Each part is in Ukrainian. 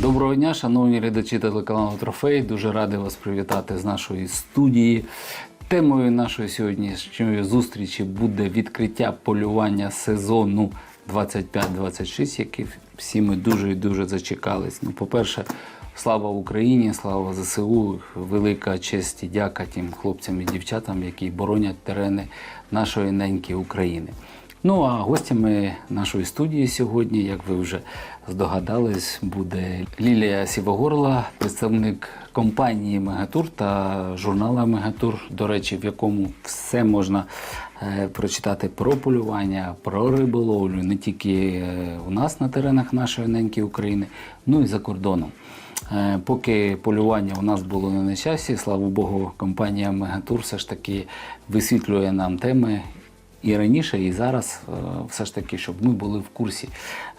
Доброго дня, шановні глядачі телеканалу Трофей. Дуже радий вас привітати з нашої студії. Темою нашої сьогоднішньої зустрічі буде відкриття полювання сезону 25-26, який всі ми дуже і дуже зачекались. Ну, по-перше, слава Україні, слава ЗСУ, велика честь і дяка тим хлопцям і дівчатам, які боронять терени нашої неньки України. Ну а гостями нашої студії сьогодні, як ви вже здогадались, буде Лілія Сівогорла, представник компанії Мегатур та журнала Мегатур, до речі, в якому все можна е, прочитати про полювання, про риболовлю, не тільки е, у нас на теренах нашої неньки України, ну і за кордоном. Е, Поки полювання у нас було на часі, слава Богу, компанія Мегатур все ж таки висвітлює нам теми і раніше, і зараз, е, все ж таки, щоб ми були в курсі,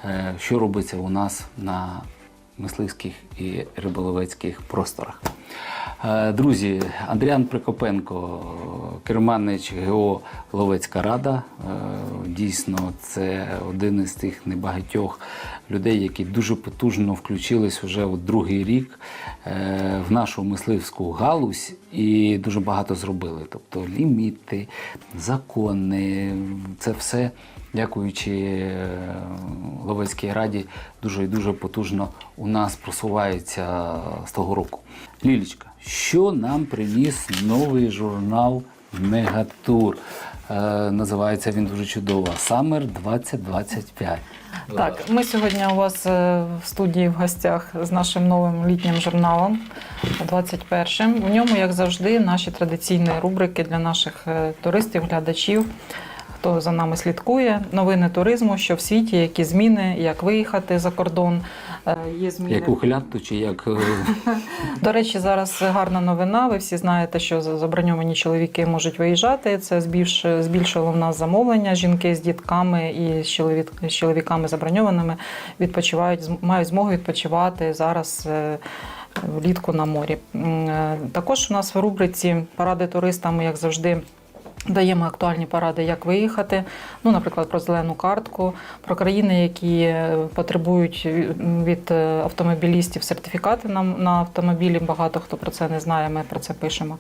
е, що робиться у нас на мисливських і риболовецьких просторах. Е, Друзі, Андріан Прикопенко, керманич ГО Ловецька Рада. Дійсно, це один із тих небагатьох людей, які дуже потужно включились вже у другий рік в нашу мисливську галузь і дуже багато зробили. Тобто ліміти, закони, це все, дякуючи е, Ловецькій раді, дуже і дуже потужно у нас просувається з того року. Лілічка, що нам приніс новий журнал Мегатур? Е, називається він дуже чудово Summer 2025. Так, ми сьогодні у вас е, в студії в гостях з нашим новим літнім журналом 21-м. В ньому, як завжди, наші традиційні рубрики для наших е, туристів, глядачів. Хто за нами слідкує, новини туризму, що в світі, які зміни, як виїхати за кордон. Е, Є зміни. Як ухилянту чи як е, До речі, зараз гарна новина. Ви всі знаєте, що за- заброньовані чоловіки можуть виїжджати. Це збільш- збільшило в нас замовлення. Жінки з дітками і з чоловік- чоловіками заброньованими відпочивають, мають змогу відпочивати зараз. е, Влітку на морі. Також у нас в рубриці Поради туристам, як завжди, даємо актуальні поради, як виїхати. Ну, наприклад, про зелену картку, про країни, які потребують від е, автомобілістів сертифікати на автомобілі. Багато хто про це не знає. Ми про це пишемо.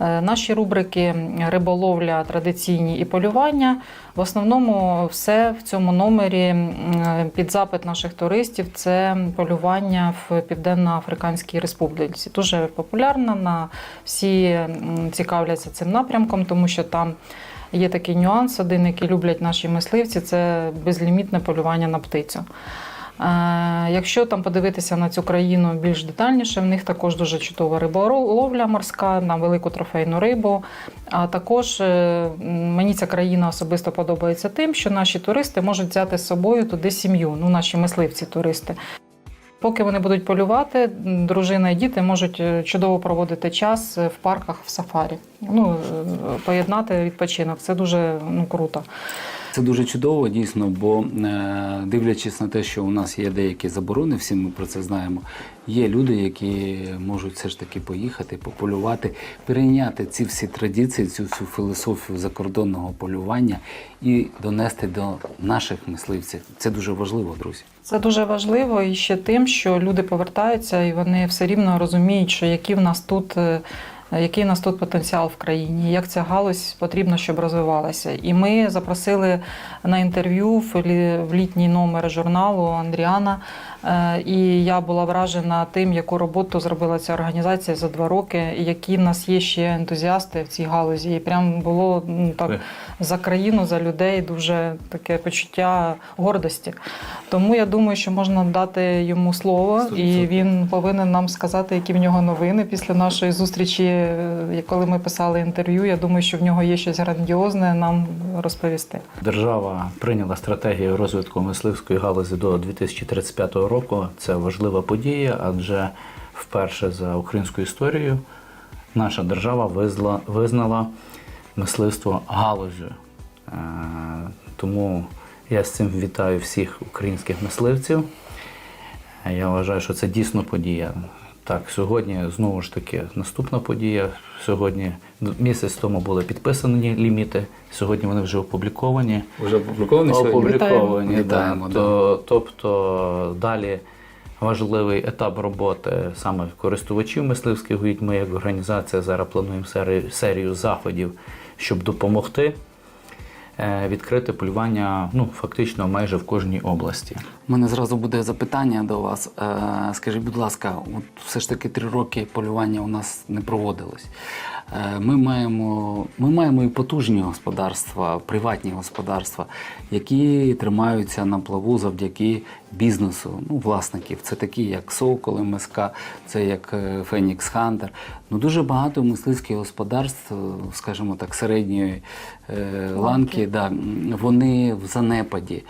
Е, Наші рубрики риболовля, традиційні і полювання. В основному все в цьому номері під запит наших туристів це полювання в Південно-Африканській Республіці. Дуже популярна на всі цікавляться цим напрямком, тому що там є такий нюанс, один, який люблять наші мисливці, це безлімітне полювання на птицю. Е, Якщо там подивитися на цю країну більш детальніше, в них також дуже чудова риболовля морська на велику трофейну рибу. А також е, мені ця країна особисто подобається тим, що наші туристи можуть взяти з собою туди сім'ю, ну наші мисливці-туристи. Поки вони будуть полювати, дружина і діти можуть е, чудово проводити час в парках в сафарі. Ну, поєднати відпочинок. Це дуже ну, круто. Це дуже чудово, дійсно, бо е, дивлячись на те, що у нас є деякі заборони, всі ми про це знаємо. Є люди, які можуть все ж таки поїхати, пополювати, перейняти ці всі традиції, цю всю філософію закордонного полювання і донести до наших мисливців. Це дуже важливо, друзі. Це дуже важливо і ще тим, що люди повертаються і вони все рівно розуміють, що які в нас тут. Е, Який у нас тут потенціал в країні, як ця галузь потрібно, щоб розвивалася. І ми запросили на інтерв'ю в лі- в літній номер журналу Андріана. Е, І я була вражена тим, яку роботу зробила ця організація за два роки, і які в нас є ще ентузіасти в цій галузі. І прям було ну, так за країну, за людей дуже таке почуття гордості. Тому я думаю, що можна дати йому слово, і він повинен нам сказати, які в нього новини після нашої зустрічі, е, коли ми писали інтерв'ю. Я думаю, що в нього є щось грандіозне нам розповісти. Держава прийняла стратегію розвитку мисливської галузі до 2035 року. Це важлива подія, адже вперше за українську історію наша держава визла- визнала мисливство галузю. Е, Тому я з цим вітаю всіх українських мисливців. Е, Я вважаю, що це дійсно подія. Так, сьогодні знову ж таки наступна подія. Сьогодні місяць тому були підписані ліміти. Сьогодні вони вже опубліковані. Вже опублікований Опубліковані, Вітаємо. да. Вітаємо, да. То, тобто далі важливий етап роботи саме користувачів мисливських угідь. Ми як організація зараз плануємо серію, серію заходів, щоб допомогти е, відкрити полювання ну, фактично майже в кожній області. У мене зразу буде запитання до вас. Е, Скажіть, будь ласка, от все ж таки три роки полювання у нас не проводилось. Е, Ми маємо, ми маємо і потужні господарства, приватні господарства, які тримаються на плаву завдяки бізнесу, ну, власників. Це такі, як Сокол, МСК, це як е, Фенікс Хантер. Ну, дуже багато мисливських господарств, скажімо так, середньої е, ланки, да, вони в занепаді.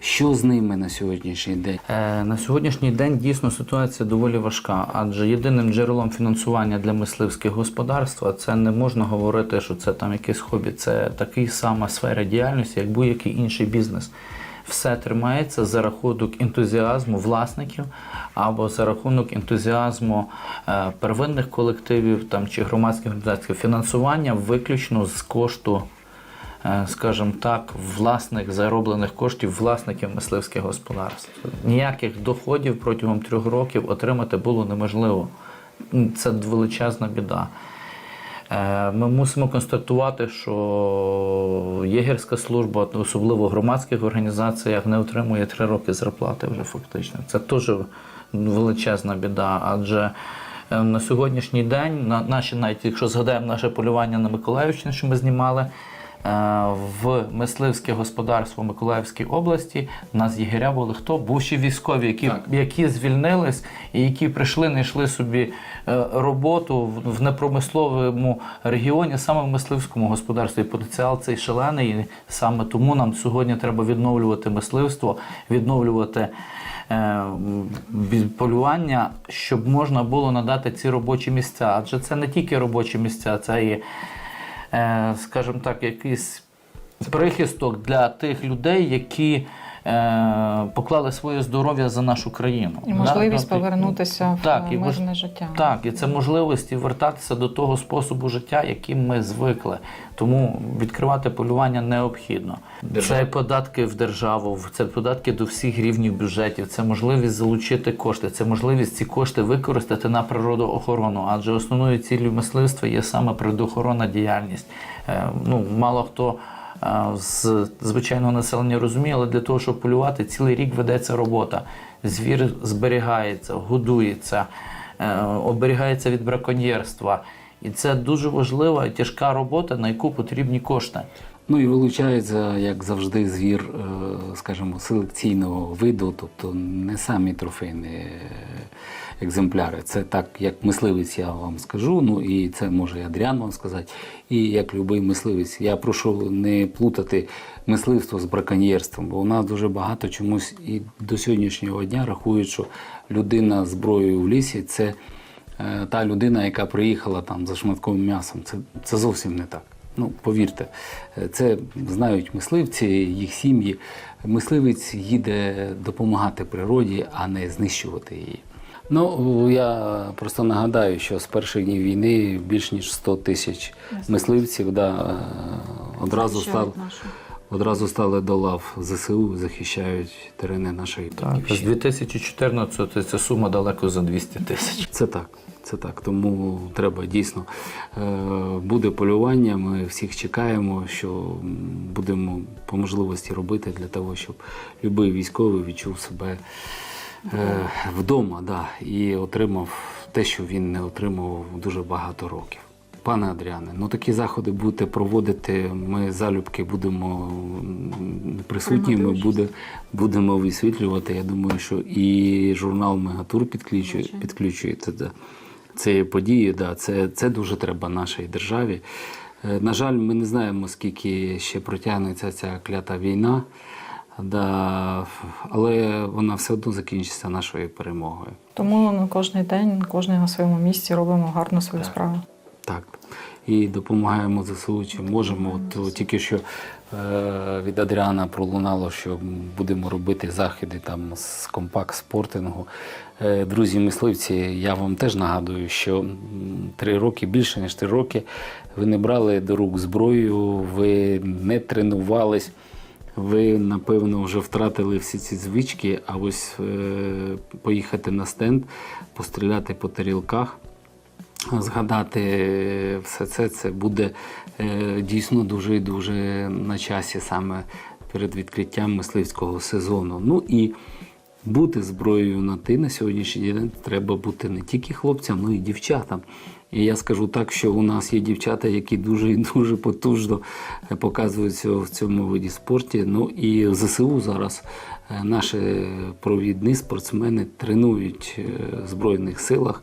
Що з ними на сьогоднішній день? Е, На сьогоднішній день дійсно ситуація доволі важка, адже єдиним джерелом фінансування для мисливських господарств це не можна говорити, що це там якесь хобі. Це такий сама сфера діяльності, як будь-який інший бізнес. Все тримається за рахунок ентузіазму власників або за рахунок ентузіазму е, первинних колективів там чи громадських організацій. Фінансування виключно з кошту е, скажімо так, власних зароблених коштів власників мисливських господарств. Ніяких доходів протягом трьох років отримати було неможливо. Це величезна біда. Е, Ми мусимо констатувати, що єгерська служба, особливо в громадських організаціях, не отримує три роки зарплати вже фактично. Це теж величезна біда, адже е, на сьогоднішній день, на наші, навіть якщо згадаємо наше полювання на Миколаївщині, що ми знімали, в мисливське господарство Миколаївській області у нас єгеря були хто? Бувші військові, які, Так. які звільнились і які прийшли, знайшли собі е, роботу в- непромисловому регіоні, саме в мисливському господарстві. І потенціал цей шалений. І саме тому нам сьогодні треба відновлювати мисливство, відновлювати е, полювання, щоб можна було надати ці робочі місця. Адже це не тільки робочі місця, це і, е, скажімо так, якийсь прихисток для тих людей, які е, поклали своє здоров'я за нашу країну. І можливість Да, ну, повернутися так, в і мож- життя. Так, і це можливості вертатися до того способу життя, яким ми звикли. Тому відкривати полювання необхідно. Держава. Це податки в державу, це податки до всіх рівнів бюджетів, це можливість залучити кошти, це можливість ці кошти використати на природоохорону. Адже основною ціллю мисливства є саме природоохоронна діяльність. Е, Ну, мало хто е, з звичайного населення розуміє, але для того, щоб полювати, цілий рік ведеться робота. Звір зберігається, годується, е, оберігається від браконьєрства. І це дуже важлива і тяжка робота, на яку потрібні кошти. Ну і вилучається, як завжди, звір, е, скажімо, селекційного виду, тобто не самі трофейні е, екземпляри. Це так, як мисливець, я вам скажу. Ну і це може і Адріан вам сказати. І як любий мисливець. Я прошу не плутати мисливство з браконьєрством, бо у нас дуже багато чомусь і до сьогоднішнього дня рахують, що людина зброєю в лісі це е, та людина, яка приїхала там за шматковим м'ясом. Це, це зовсім не так. Ну, повірте, це знають мисливці, їх сім'ї. Мисливець їде допомагати природі, а не знищувати її. Ну, я просто нагадаю, що з перших днів війни більш ніж 100 тисяч мисливців да, одразу, став, одразу стали до лав ЗСУ, захищають терени нашої Так, з 2014 ця сума далеко за 200 тисяч. Це так. Це так. Тому треба дійсно е, буде полювання. Ми всіх чекаємо, що будемо по можливості робити для того, щоб будь-який військовий відчув себе е, вдома да, і отримав те, що він не отримував дуже багато років. Пане Адріане, ну такі заходи будете проводити. Ми залюбки будемо присутні. Ми буде, будемо висвітлювати. Я думаю, що і журнал Мегатур підключує, підключується до цієї події. Да, це, це дуже треба нашій державі. Е, На жаль, ми не знаємо, скільки ще протягнеться ця клята війна, да, але вона все одно закінчиться нашою перемогою. Тому на кожний день, кожен на своєму місці робимо гарно свою справу. Так. І допомагаємо ЗСУ, чи можемо. От, тільки що е, від Адріана пролунало, що будемо робити заходи там з компакт спортингу. Е, друзі мисливці, я вам теж нагадую, що три роки, більше ніж три роки, ви не брали до рук зброю, ви не тренувались. ви напевно вже втратили всі ці звички, а ось е, поїхати на стенд, постріляти по тарілках. Згадати все це, це буде е, дійсно дуже і дуже на часі саме перед відкриттям мисливського сезону. Ну і бути зброєю на ти на сьогоднішній день треба бути не тільки хлопцям, але й дівчатам. І я скажу так, що у нас є дівчата, які дуже і дуже потужно е, показуються в цьому виді спорту. Ну і в ЗСУ зараз е, наші провідні спортсмени тренують е, в Збройних силах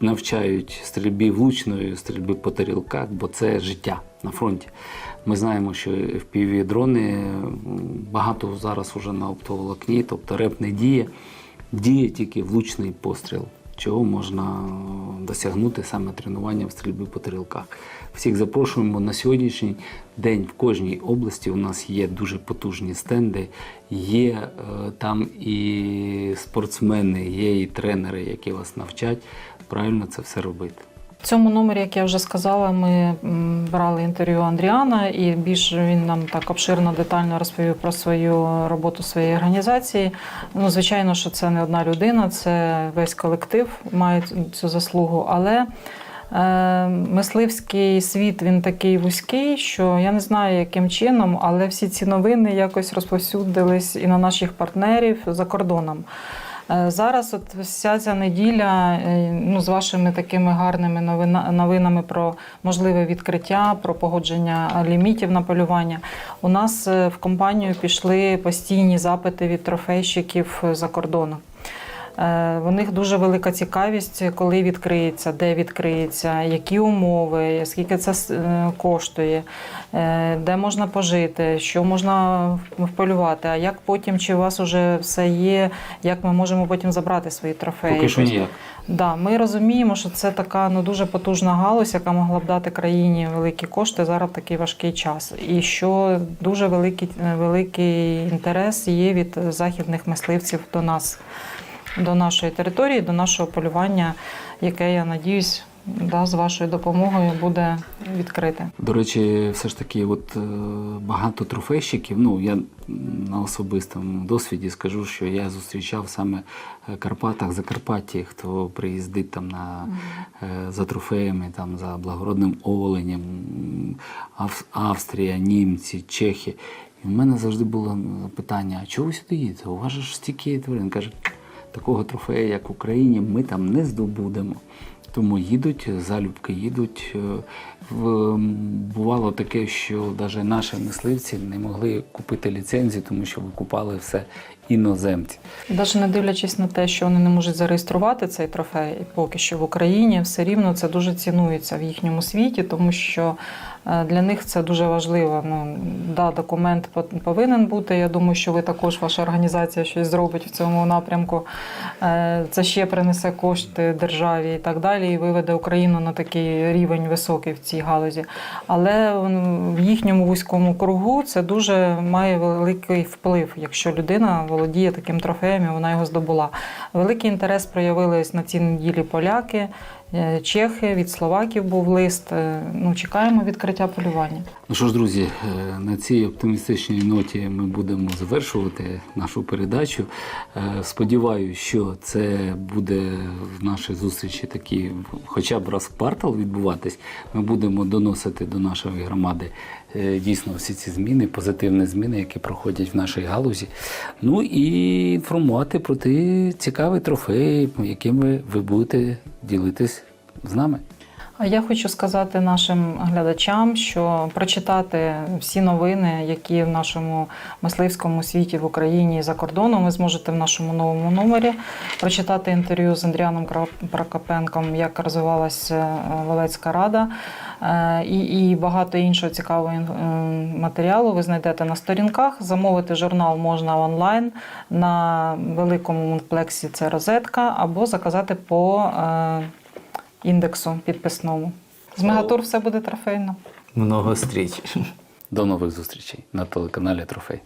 навчають стрільбі влучної, стрільби по тарілках, бо це життя на фронті. Ми знаємо, що fpv дрони багато зараз уже на оптоволокні, тобто реп не діє, діє тільки влучний постріл. Чого можна досягнути саме тренування в стрільбі по тарілках. Всіх запрошуємо на сьогоднішній день в кожній області. У нас є дуже потужні стенди, є е, там і спортсмени, є і тренери, які вас навчать правильно це все робити. В цьому номері, як я вже сказала, ми брали інтерв'ю Андріана, і більш він нам так обширно, детально розповів про свою роботу своєї організації. Ну, звичайно, що це не одна людина, це весь колектив має цю заслугу. Але е, мисливський світ він такий вузький, що я не знаю, яким чином, але всі ці новини якось розповсюдились і на наших партнерів за кордоном. Е, Зараз, от вся ця неділя, е, ну з вашими такими гарними новина, новинами про можливе відкриття, про погодження лімітів на полювання. У нас е, в компанію пішли постійні запити від трофейщиків за кордону. Е, У них дуже велика цікавість, коли відкриється, де відкриється, які умови, скільки це е, коштує, е, де можна пожити, що можна вполювати, а як потім, чи у вас вже все є, як ми можемо потім забрати свої трофеї. Поки що ніяк. Да, ми розуміємо, що це така ну дуже потужна галузь, яка могла б дати країні великі кошти зараз в такий важкий час. І що дуже великий, великий інтерес є від західних мисливців до нас, до нашої території, до нашого полювання, яке я надіюсь, да, з вашою допомогою буде відкрите. До речі, все ж таки, от е, багато трофейщиків. Ну я на особистому досвіді скажу, що я зустрічав саме в Карпатах, Закарпатті, хто приїздить там на е, за трофеями, там за благородним оленем, Австрія, німці, Чехи. І в мене завжди було питання: чого ви сюди їдете? У вас ж стільки тварин. Каже, такого трофея, як в Україні, ми там не здобудемо. Тому їдуть, залюбки їдуть. Е, Бувало таке, що навіть наші мисливці не могли купити ліцензії, тому що викупали все іноземці. Навіть не дивлячись на те, що вони не можуть зареєструвати цей трофей поки що в Україні, все рівно це дуже цінується в їхньому світі, тому що е, для них це дуже важливо. Ну, да, документ по- повинен бути. Я думаю, що ви також, ваша організація щось зробить в цьому напрямку. Е, Це ще принесе кошти державі і так далі, і виведе Україну на такий рівень високий в цій галузі. Але в їхньому вузькому кругу це дуже має великий вплив, якщо людина володіє таким трофеєм, і вона його здобула. Великий інтерес проявили на цій неділі поляки, е, чехи, від словаків був лист. Е, Ну, чекаємо відкриття полювання. Ну що ж, друзі, е, на цій оптимістичній ноті ми будемо завершувати нашу передачу. Сподіваюся, що це буде в нашій зустрічі такі, хоча б раз в квартал відбуватись. Ми будемо доносити до нашої громади дійсно всі ці зміни, позитивні зміни, які проходять в нашій галузі. Ну і інформувати про ті цікаві трофеї, якими ви будете ділитись з нами. А я хочу сказати нашим глядачам, що прочитати всі новини, які в нашому мисливському світі в Україні і за кордоном, ви зможете в нашому новому номері прочитати інтерв'ю з Андріаном Прокопенком, як розвивалася е, Ловецька рада, е, і, і багато іншого цікавого е, матеріалу ви знайдете на сторінках. Замовити журнал можна онлайн на великому мультплексі це розетка, або заказати по. е, індексу підписному. З Мегатур все буде трофейно. Много стріч. До нових зустрічей на телеканалі Трофей.